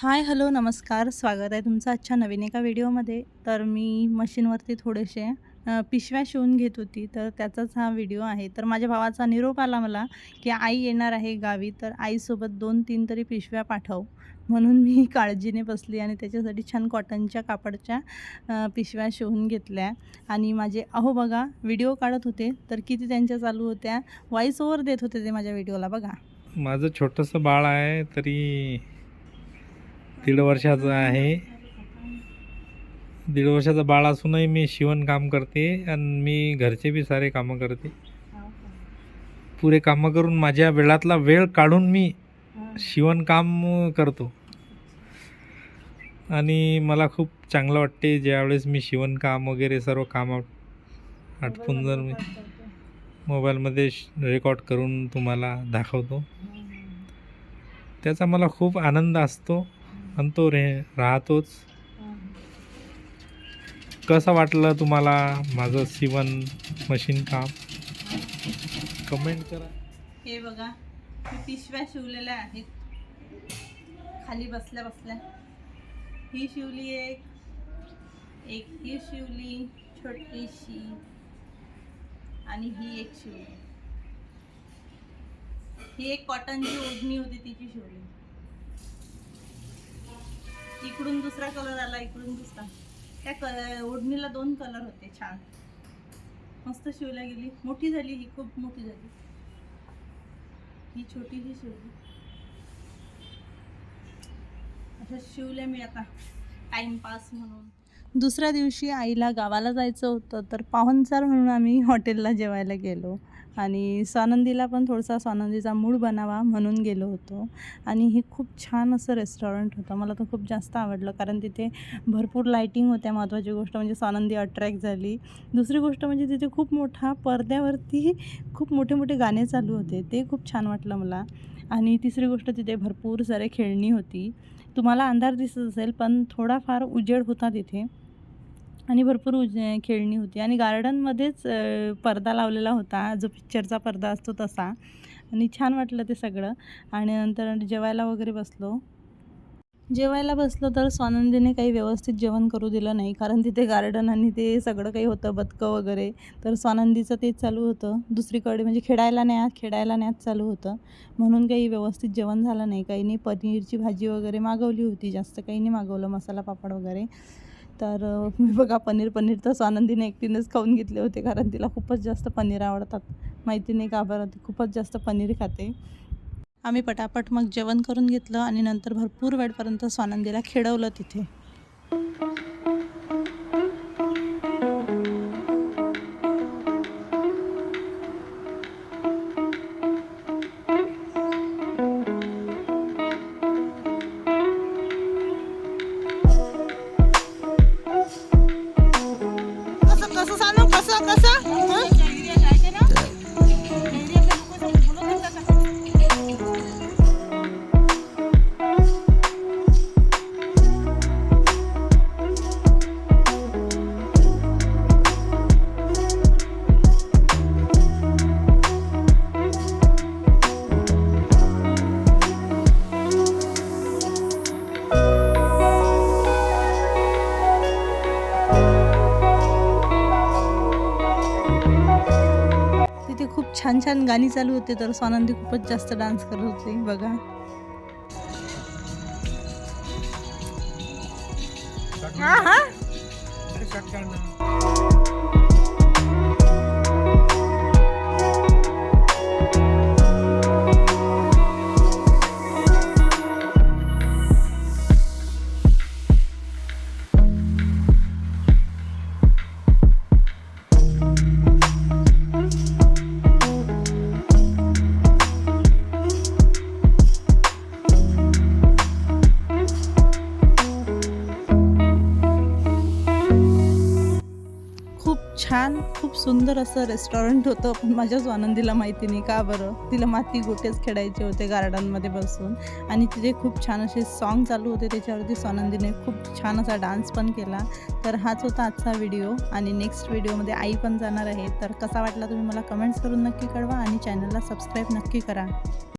Hi hello नमस्कार. स्वागत आहे तुमचं आजच्या नवीन एका व्हिडिओमध्ये. तर मी मशीनवरती थोडेसे पिशव्या शिवून घेत होती. तर त्याचाच हा व्हिडिओ आहे. तर माझ्या भावाचा निरोप आला मला की आई येणार आहे गावी तर आईसोबत दोन तीन तरी पिशव्या पाठव. म्हणून मी काळजीने बसली आणि त्याच्यासाठी छान कॉटनच्या कापडच्या पिशव्या शिवून घेतल्या. आणि माझे अहो बघा व्हिडिओ काढत होते तर किती त्यांच्या चालू होत्या? व्हॉईस ओव्हर देत होते ते माझ्या व्हिडिओला बघा. माझं छोटंसं बाळ आहे तरी दीड वर्षाचं आहे. दीड वर्षाचं बाळ असूनही मी शिवणकाम करते आणि मी घरचे बी सारे कामं करते. पुरे कामं करून माझ्या वेळातला वेळ काढून मी शिवणकाम करतो. आणि मला खूप चांगलं वाटते ज्यावेळेस मी शिवणकाम वगैरे सर्व काम आटपून जर मी मोबाईलमध्ये रेकॉर्ड करून तुम्हाला दाखवतो. त्याचा मला खूप आनंद असतो. आणि तो रे राहतोच. कसं वाटलं तुम्हाला माझं शिवण मशीन काम? कमेंट करा. हे बघा पिशव्या शिवलेल्या आहेत. खाली बसल्या बसल्या. ही शिवली एक एक ही शिवली छोटीशी आणि ही एक शिवली. ही एक कॉटनची ओढणी होती तिची शिवली. इकडून दुसरा कलर आला इकडून दुसरा. त्या कलर ओढणीला दोन कलर होते छान. मस्त शिवल्या गेली. मोठी झाली ही खूप मोठी झाली. ही छोटी ही शिवली. अशा शिवल्या मी आता. टाइमपास म्हणून. दुसऱ्या दिवशी आईला गावाला जायचं होतं तर पाहुणचार म्हणून आम्ही हॉटेलला जेवायला गेलो. आणि स्वानंदीला पण थोडासा स्वानंदीचा मूड बनावा म्हणून गेलो होतो. आणि हे खूप छान असं रेस्टॉरंट होतं. मला तर खूप जास्त आवडलं कारण तिथे भरपूर लाईटिंग होत्या महत्त्वाची गोष्ट म्हणजे स्वानंदी अट्रॅक्ट झाली. दुसरी गोष्ट म्हणजे तिथे खूप मोठा पडद्यावरती खूप मोठे मोठे गाणे चालू होते. ते खूप छान वाटलं मला. आणि तिसरी गोष्ट तिथे भरपूर सारे खेळणी होती. तुम्हाला अंधार दिसत असेल पण थोडाफार उजेड होता तिथे. आणि भरपूर उज खेळणी होती. आणि गार्डनमध्येच पडदा लावलेला होता. जो पिक्चरचा पडदा असतो तसा. आणि छान वाटलं ते सगळं. आणि नंतर जेवायला वगैरे बसलो. जेवायला बसलो तर स्वानंदीने काही व्यवस्थित जेवण करू दिलं नाही. कारण तिथे गार्डन आणि ते सगळं काही होतं बदकं वगैरे. तर स्वानंदीचं तेच चालू होतं. दुसरीकडे म्हणजे खेळायला नाही आत खेळायला न्याच चालू होतं. म्हणून काही व्यवस्थित जेवण झालं नाही. काही नाही पनीरची भाजी वगैरे मागवली होती. जास्त काही नाही मागवलं. मसाला पापड वगैरे. तर मी बघा पनीर पनीर तर स्वानंदीने एकटीनेच खाऊन घेतले होते कारण तिला खूपच जास्त पनीर आवडतात. माहिती नाही का बरं ती खूपच जास्त पनीर खाते. आम्ही पटापट मग जेवण करून घेतलं आणि नंतर भरपूर वेळपर्यंत स्वानंदीला खेळवलं तिथे. तिथे खूप छान छान गाणी चालू होते तर स्वानंदी खूपच जास्त डान्स करत होती बघा. हा हा? छान खूप सुंदर असं रेस्टॉरंट होतं. पण माझ्या स्वानंदीला माहिती नाही का बरं. तिला माती गोटेच खेळायचे होते गार्डनमध्ये बसून. आणि तिथे खूप छान असे सॉन्ग चालू होते. त्याच्यावरती स्वानंदीने खूप छान असा डान्स पण केला. तर हाच होता आजचा व्हिडिओ आणि नेक्स्ट व्हिडिओमध्ये आई पण जाणार आहे. तर कसा वाटला तुम्ही मला कमेंट्स करून नक्की कळवा. आणि चॅनलला सबस्क्राईब नक्की करा.